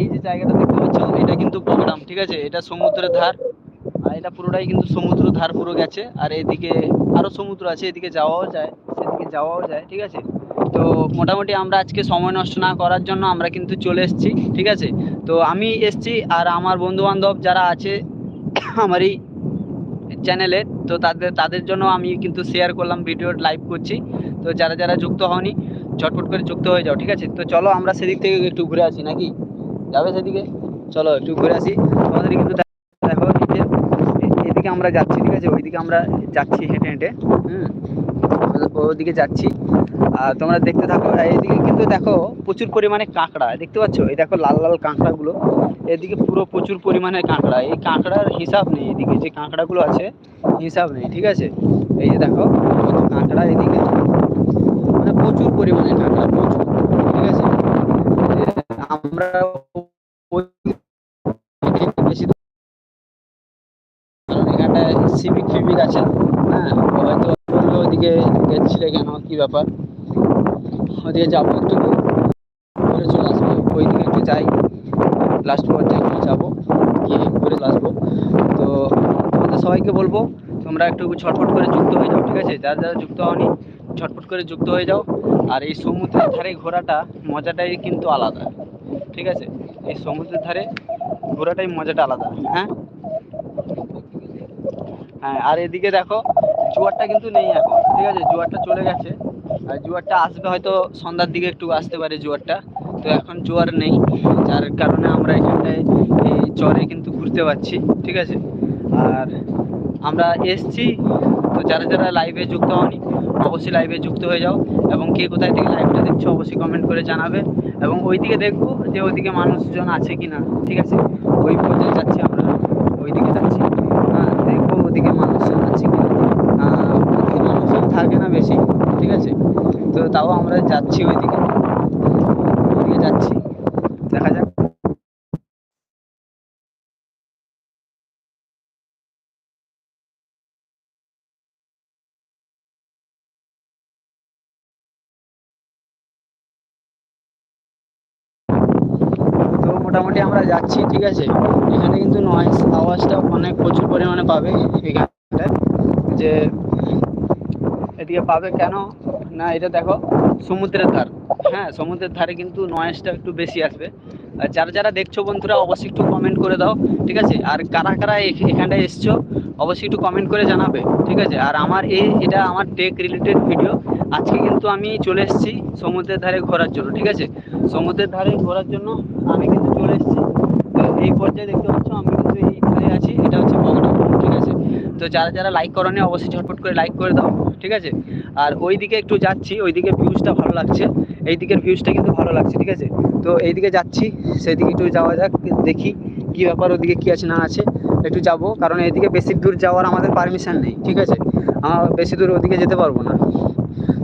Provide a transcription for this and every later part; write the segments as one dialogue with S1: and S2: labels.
S1: এই যে জায়গাটা দেখতে পাচ্ছ এটা কিন্তু বগডাম ঠিক আছে? এটা সমুদ্রের ধার, আর এটা পুরোটাই কিন্তু সমুদ্র ধার পুরো গেছে, আর এদিকে আরও সমুদ্র আছে, এদিকে যাওয়াও যায়, সেদিকে যাওয়াও যায়, ঠিক আছে? তো মোটামুটি আমরা আজকে সময় নষ্ট না করার জন্য আমরা কিন্তু চলে এসেছি, ঠিক আছে? তো আমি এসেছি, আর আমার বন্ধু বান্ধব যারা আছে, আমার এই চ্যানেলে, তো তাদের তাদের জন্য আমি কিন্তু শেয়ার করলাম ভিডিও লাইভ করছি। তো যারা যারা যুক্ত হওনি ঝটপট করে যুক্ত হয়ে যাও, ঠিক আছে? তো চলো আমরা সেদিক থেকে একটু ঘুরে আসি, নাকি? যাবে সেদিকে। চলো একটু ঘুরে আসি। তোমাদের কিন্তু দেখ- যে এদিকে আমরা যাচ্ছি, ঠিক আছে? ওইদিকে আমরা যাচ্ছি হেঁটে হেঁটে। হুম? ওদিকে যাচ্ছি। আর তোমরা দেখতে থাকো এদিকে কিন্তু দেখো প্রচুর পরিমাণে কাঁকড়া। দেখতে পাচ্ছ? এই দেখো লাল লাল কাঁকড়াগুলো। এদিকে পুরো প্রচুর পরিমাণে কাঁকড়া। এই কাঁকড়ার হিসাব নেই এদিকে। যে কাঁকড়াগুলো আছে, হিসাব নেই, ঠিক আছে? এই যে দেখো কাঁকড়া এদিকে। মানে প্রচুর পরিমাণে কাঁকড়া, প্রচুর। ঠিক আছে? আমরা ওই- বেশি দূর- কারণ এখানটায় সিভিক ফিভিক আছে হ্যাঁ হয়তো বলল ওদিকে গেছিলে কেন? কি ব্যাপার? ওদিকে যাব একটু ঘুরে চলে আসব। ওইদিকে একটু যাই। লাস্ট পর্যায়ে একটু যাব। গিয়ে ঘুরে আসব। তো তোমাদের সবাইকে বলব, তোমরা একটু ছটফট করে যুক্ত হয়ে যাও, ঠিক আছে? যারা যারা যুক্ত হওনি, ছটফট করে যুক্ত হয়ে যাও। আর এই সমুদ্রের ধারে ঘোরাটা মজাটাই কিন্তু আলাদা, ঠিক আছে? এই সমুদ্রের ধারে ঘোরাটাই মজাটা আলাদা হ্যাঁ? হ্যাঁ আর এদিকে দেখো, জোয়ারটা কিন্তু নেই এখন, ঠিক আছে? জোয়ারটা চলে গেছে। আর জোয়ারটা আসবে হয়তো সন্ধ্যার দিকে একটু আসতে পারে জোয়ারটা। তো এখন জোয়ার নেই, যার কারণে আমরা এখানটায় এই চরে কিন্তু ঘুরতে পারছি, ঠিক আছে? আর আমরা এসছি, তো যারা যারা লাইভে যুক্ত হওনি, অবশ্যই লাইভে যুক্ত হয়ে যাও। এবং কে কোথায় থেকে লাইভটা দেখছ, অবশ্যই কমেন্ট করে জানাবে। এবং ওইদিকে দেখব যে ওইদিকে মানুষজন আছে কি না ঠিক আছে? ওই পর্যায়ে যাচ্ছি আমরা ওইদিকে যাচ্ছি হ্যাঁ দেখব ওদিকে মানুষজন আছে কি না আহ, ওদিকে মানুষজন থাকে না বেশি ঠিক আছে তো তাও আমরা যাচ্ছি ওইদিকে। ওইদিকে যাচ্ছি। দেখা যাক। তো মোটামুটি আমরা যাচ্ছি ঠিক আছে? এখানে কিন্তু নয়েজ আওয়াজটা অনেক প্রচুর পরিমাণে পাবে এখানটায় যে এদিকে পাবে কেন? না, এটা দেখো, সমুদ্রের ধার। হ্যাঁ সমুদ্রের ধারে কিন্তু নয়েজটা একটু বেশি আসবে। আর যারা যারা দেখছ বন্ধুরা, অবশ্যই একটু কমেন্ট করে দাও, ঠিক আছে? আর কারা কারা এখ- এখানটায় এসছো, অবশ্যই একটু কমেন্ট করে জানাবে, ঠিক আছে? আর আমার এই এটা আমার টেক রিলেটেড ভিডিও আজকে কিন্তু আমি চলে এসেছি সমুদ্রের ধারে ঘোরার জন্য, ঠিক আছে? সমুদ্রের ধারে ঘোরার জন্য আমি কিন্তু চলে এসেছি। এই পর্যায়ে দেখতে পাচ্ছ, আমি কিন্তু এই ধারে আছি, এটা হচ্ছে ঠিক আছে? তো যারা যারা লাইক করনি, অবশ্যই ঝটপট করে লাইক করে দাও, ঠিক আছে? আর ওইদিকে একটু যাচ্ছি ওই ওইদিকে ভিউজটা ভালো লাগছে। এই দিকের ভিউজটা কিন্তু ভালো লাগছে, ঠিক আছে? তো এইদিকে যাচ্ছি সেইদিকে একটু যাওয়া যাক, দেখি কি ব্যাপার, ওদিকে কি আছে, না আছে, একটু যাব। কারণ এইদিকে বেশি দূর যাওয়ার আমাদের পারমিশন নেই, ঠিক আছে? আমার বেশি দূর ওদিকে যেতে পারব না।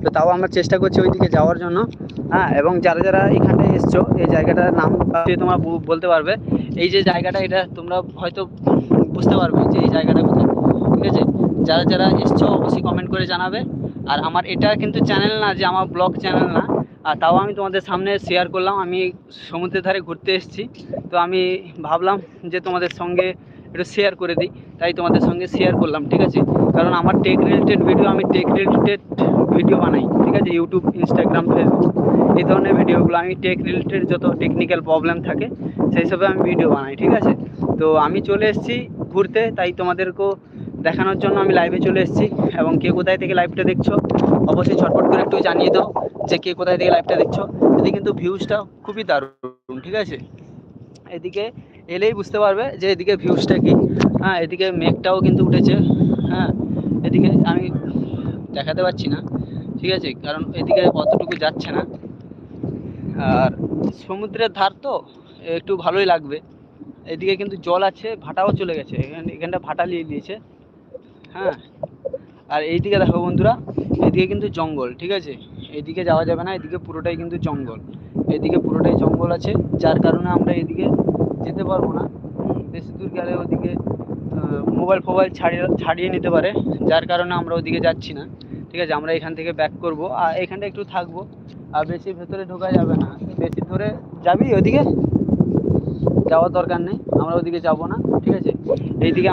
S1: তো তাও আমরা চেষ্টা করছি ওইদিকে যাওয়ার জন্য। হ্যাঁ এবং যারা যারা এখানে এসছো, এই জায়গাটার নাম তোমরা বলতে পারবে, এই যে জায়গাটা, এটা তোমরা হয়তো বুঝতে পারবে যে এই জায়গাটা কোথায়। ঠিক আছে? যারা যারা এসছো, অবশ্যই কমেন্ট করে জানাবে। আর আমার এটা কিন্তু চ্যানেল না যে আমার ব্লগ চ্যানেল না, আর তাও আমি তোমাদের সামনে শেয়ার করলাম। আমি সমুদ্রের ধারে ঘুরতে এসেছি, তো আমি ভাবলাম যে তোমাদের সঙ্গে একটু শেয়ার করে দিই, তাই তোমাদের সঙ্গে শেয়ার করলাম, ঠিক আছে? কারণ আমার টেক রিলেটেড ভিডিও আমি টেক রিলেটেড ভিডিও বানাই, ঠিক আছে? ইউটিউব ইনস্টাগ্রাম ফেসবুক এই ধরনের ভিডিওগুলো আমি টেক রিলেটেড যত টেকনিক্যাল প্রবলেম থাকে, সেই সবে আমি ভিডিও বানাই, ঠিক আছে? তো আমি চলে এসেছি ঘুরতে, তাই তোমাদেরকেও দেখানোর জন্য আমি লাইভে চলে এসেছি। এবং কে কোথায় থেকে লাইভটা দেখছ, অবশ্যই ছটফট করে একটু জানিয়ে দাও যে কে কোথায় থেকে লাইভটা দেখছ। এদিকে কিন্তু ভিউজটা খুবই দারুণ, ঠিক আছে? এদিকে এলেই বুঝতে পারবে যে এদিকে ভিউজটা কি। হ্যাঁ এদিকে মেঘটাও কিন্তু উঠেছে। হ্যাঁ এদিকে আমি দেখাতে পারছি না, ঠিক আছে? কারণ এদিকে অতটুকু যাচ্ছে না। আর সমুদ্রের ধার তো একটু ভালোই লাগবে। এদিকে কিন্তু জল আছে, ভাটাও চলে গেছে। এখানে এখানটা ভাটা নিয়ে নিয়েছে। হ্যাঁ। আর এইদিকে দেখো বন্ধুরা এদিকে কিন্তু জঙ্গল, ঠিক আছে? এদিকে যাওয়া যাবে না এদিকে পুরোটাই কিন্তু জঙ্গল। এদিকে পুরোটাই জঙ্গল আছে, যার কারণে আমরা এদিকে যেতে পারব না। বেশি দূর গেলে ওদিকে মোবাইল ফোবাইল ছাড়িয়ে ছাড়িয়ে নিতে পারে, যার কারণে আমরা ওদিকে যাচ্ছি না। ঠিক আছে, আমরা এখান থেকে ব্যাক করব। আর এখানটা একটু থাকব। আর বেশি ভেতরে ঢোকা যাবে না। বেশি ধরে যাবি ওদিকে? যাওয়ার দরকার নেই, আমরা ওদিকে যাব না, ঠিক আছে? এইদিকে